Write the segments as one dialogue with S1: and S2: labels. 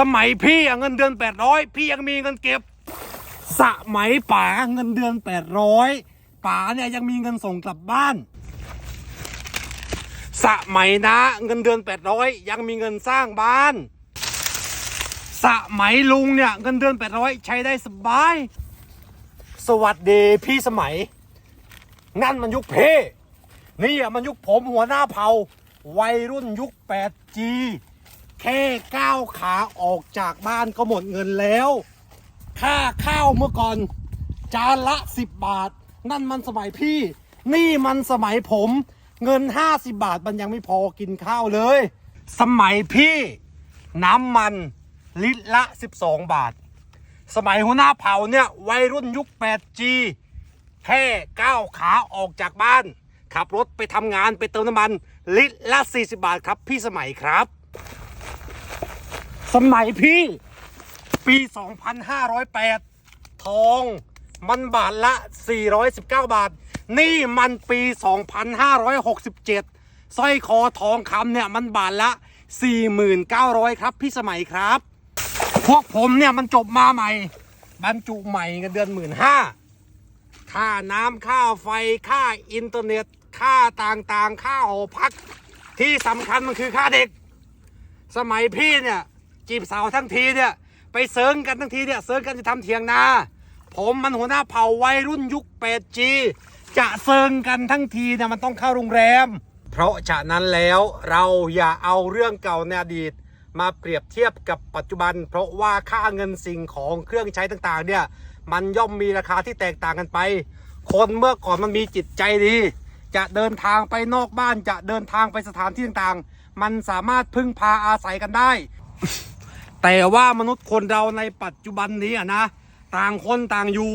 S1: สมัยพี่เงินเดือนแปดร้อยพี่ยังมีเงินเก็บ สมัยป๋าเงินเดือนแปดร้อยป๋าเนี่ยยังมีเงินส่งกลับบ้าน สมัยนะเงินเดือนแปดร้อยยังมีเงินสร้างบ้าน สมัยลุงเนี่ยเงินเดือนแปดร้อยใช้ได้สบาย สวัสดีพี่สมัย นั่นมันยุคเพนี่อะมันยุคผมหัวหน้าเผาวัยรุ่นยุค 8G แค่ก้าวขาออกจากบ้านก็หมดเงินแล้ว ค่าข้าวเมื่อก่อน จานละ 10 บาท นั่นมันสมัยพี่ นี่มันสมัยผม เงิน 50 บาทมันยังไม่พอกินข้าวเลย สมัยพี่ น้ำมันลิตรละ 12 บาท สมัยหัวหน้าเผ่าเนี่ยวัยรุ่นยุค 8G แค่ก้าวขาออกจากบ้าน ขับรถไปทำงานไปเติมน้ำมัน ลิตรละ 40 บาทครับ พี่สมัยครับ สมัยพี่ ปี 2508 ทองมันบาทละ 419 บาท นี่มันปี 2567สร้อยคอทองคำเนี่ยมันบาทละ 4,900 ครับ พี่สมัยครับ พวกผมเนี่ยมันจบมาใหม่ บรรจุใหม่เงินเดือนหมื่นห้าค่าน้ำค่าไฟค่าอินเทอร์เน็ต ค่าต่างๆ ค่าหอพัก ที่สำคัญมันคือค่าเด็ก สมัยพี่เนี่ย จีบสาวทั้งทีเนี่ยไปเซิร์งกันทั้งทีเนี่ยเซิร์งกันจะทำเถียงนา ผมมันหัวหน้าเผ่าวัยรุ่นยุค 8G จะเซิร์งกันทั้งทีเนี่ยมันต้องเข้าโรงแรม เพราะฉะนั้นแล้วเราอย่าเอาเรื่องเก่าในอดีต มาเปรียบเทียบกับปัจจุบัน เพราะว่าค่าเงินสิ่งของเครื่องใช้ต่างๆเนี่ยมันย่อมมีราคาที่แตกต่างกันไป คนเมื่อก่อนมันมีจิตใจดี จะเดินทางไปนอกบ้านจะเดินทางไปสถานที่ต่างๆ มันสามารถพึ่งพาอาศัยกันได้ แต่ว่ามนุษย์คนเราในปัจจุบันนี้อะนะ ต่างคนต่างอยู่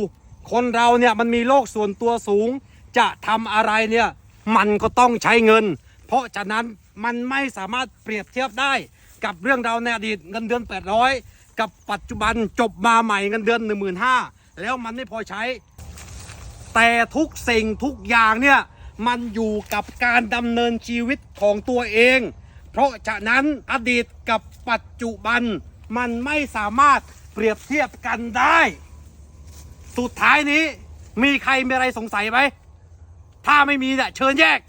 S1: คนเราเนี่ยมันมีโลกส่วนตัวสูง จะทำอะไรเนี่ยมันก็ต้องใช้เงิน เพราะฉะนั้นมันไม่สามารถเปรียบเทียบได้กับเรื่องราวในอดีตเงินเดือน 800 กับปัจจุบันจบมาใหม่เงินเดือน 15,000แล้วมันไม่พอใช้ แต่ทุกสิ่งทุกอย่างเนี่ยมันอยู่กับการดำเนินชีวิตของตัวเอง เพราะฉะนั้นอดีตกับปัจจุบัน มันไม่สามารถเปรียบเทียบกันได้ สุดท้ายนี้ มีใครมีอะไรสงสัยไหม ถ้าไม่มีเนี่ยเชิญแยก